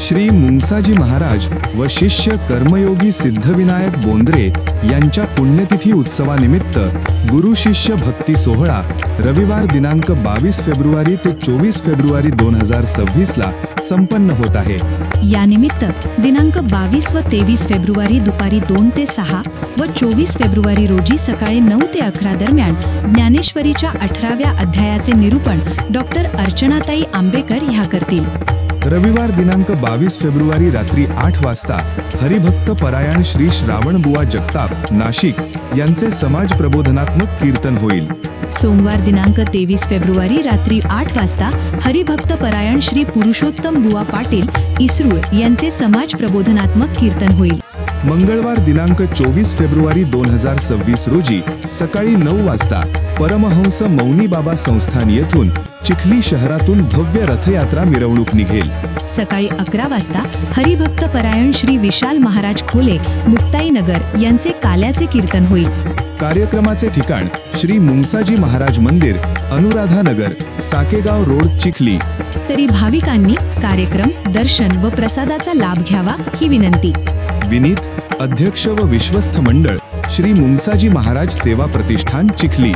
श्री मुंगसाजी महाराज व शिष्य कर्मयोगी सिद्धविनायक बोंद्रे यांच्या पुण्यतिथी उत्सवानिमित्त गुरु शिष्य भक्ती सोहळा रविवार दिनांक बावीस फेब्रुवारी ते चोवीस फेब्रुवारी दोन हजार सव्वीस ला संपन्न होत आहे. यानिमित्त दिनांक बावीस व तेवीस फेब्रुवारी दुपारी दोन ते सहा व चोवीस फेब्रुवारी रोजी सकाळी नऊ ते अकरा दरम्यान ज्ञानेश्वरीच्या अठराव्या अध्यायाचे निरूपण डॉक्टर अर्चनाताई आंबेकर ह्या करतील. रविवार दिनांक बावीस फेब्रुवारी रात्री आठ वाजता हरिभक्त परायण श्री श्रावणबुवा जगताप नाशिक यांचे समाज प्रबोधनात्मक कीर्तन होईल. सोमवार दिनांक तेवीस फेब्रुवारी रात्री आठ वाजता हरिभक्त परायण श्री पुरुषोत्तम बुवा पाटील इस्रूळ यांचे समाज प्रबोधनात्मक कीर्तन होईल. मंगळवार दिनांक चोवीस फेब्रुवारी दोन हजार सव्वीस रोजी सकाळी नऊ वाजता परमहंस मौनी बाबा संस्थान येथून चिखली शहरातून भव्य रथयात्रा मिरवणूक निघेल. सकाळी अकरा वाजता हरिभक्त परायण श्री विशाल महाराज खोले मुक्ताईनगर यांचे काल्याचे कीर्तन होईल. कार्यक्रमाचे ठिकाण श्री मुंगसाजी महाराज मंदिर अनुराधा नगर साकेगाव रोड चिखली. तरी भाविकांनी कार्यक्रम दर्शन व प्रसादाचा लाभ घ्यावा ही विनंती. विनीत अध्यक्ष व विश्वस्त मंडळ श्री मुंगसाजी महाराज सेवा प्रतिष्ठान चिखली.